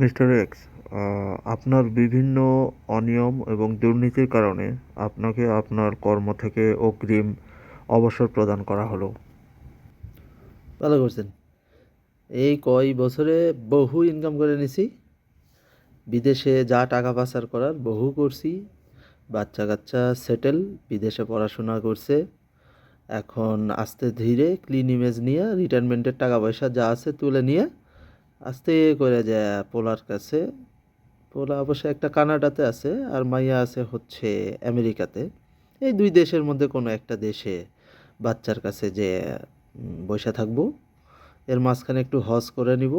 Mister x আপনার বিভিন্ন অনিয়ম এবং দুর্নীতির কারণে আপনাকে আপনার কর্ম থেকে অগ্রিম অবসর প্রদান করা হলো। ভালো করছেন। এই কয় বছরে বহু ইনকাম করে নিছি। বিদেশে যা টাকা পাচার করার বহু করছি। বাচ্চা কাচ্চা সেটেল বিদেশে পড়াশোনা করছে। এখন আস্তে ধীরে ক্লিন ইমেজ নিয়ে রিটায়ারমেন্টের টাকা পয়সা যা আছে তুলে নিয়ে আস্তে করে যে পোলার কাছে। পোলা অবশ্য একটা কানাডাতে আছে, আর মাইয়া আছে হচ্ছে আমেরিকাতে। এই দুই দেশের মধ্যে কোনো একটা দেশে বাচ্চার কাছে যে বসে থাকব, এর মাঝখানে একটু হজ করে নিব।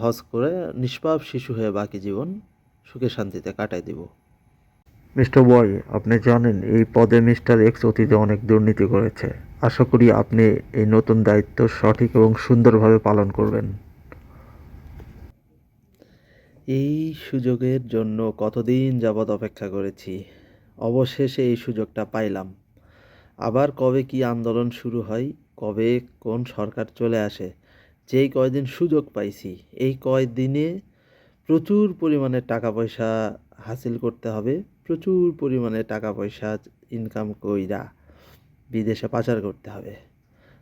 হজ করে নিষ্পাপ শিশু হয়ে বাকি জীবন সুখে শান্তিতে কাটাই দিব। মিস্টার বয়, আপনি জানেন এই পদে মিস্টার এক্স অতীতে অনেক দুর্নীতি করেছে। আশা করি আপনি এই নতুন দায়িত্ব সঠিক এবং সুন্দরভাবে পালন করবেন। এই সুযোগের জন্য কতদিন যাবৎ অপেক্ষা করেছি? অবশেষে এই সুযোগটা পাইলাম। আবার কবে কি আন্দোলন শুরু হয়, কবে কোন সরকার চলে আসে, যেই কয়দিন সুযোগ পাইছি, এই কয়দিনে প্রচুর পরিমাণে টাকা পয়সা হাসিল করতে হবে, প্রচুর পরিমাণে টাকা পয়সা ইনকাম কইরা বিদেশে পাচার করতে হবে।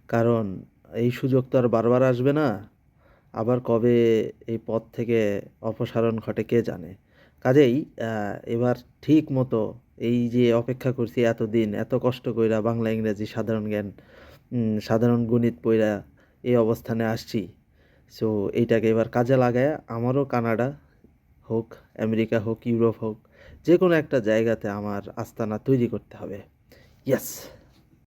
কারণ এই সুযোগ তো আর বারবার আসবে না। আবার কবে এই পথ থেকে অপসারণ ঘটে কে জানে? কাজেই এবার ঠিক মতো এই যে অপেক্ষা করছি এতদিন, এত কষ্ট কইরা বাংলা ইংরেজি সাধারণ জ্ঞান সাধারণ গণিত পইরা এই অবস্থানে আসছি। সো এইটাকে এবার কাজে লাগায় আমারও কানাডা হোক, আমেরিকা হোক, ইউরোপ হোক যে কোনো একটা জায়গাতে আমার আস্তানা তৈরি করতে হবে। ইয়েস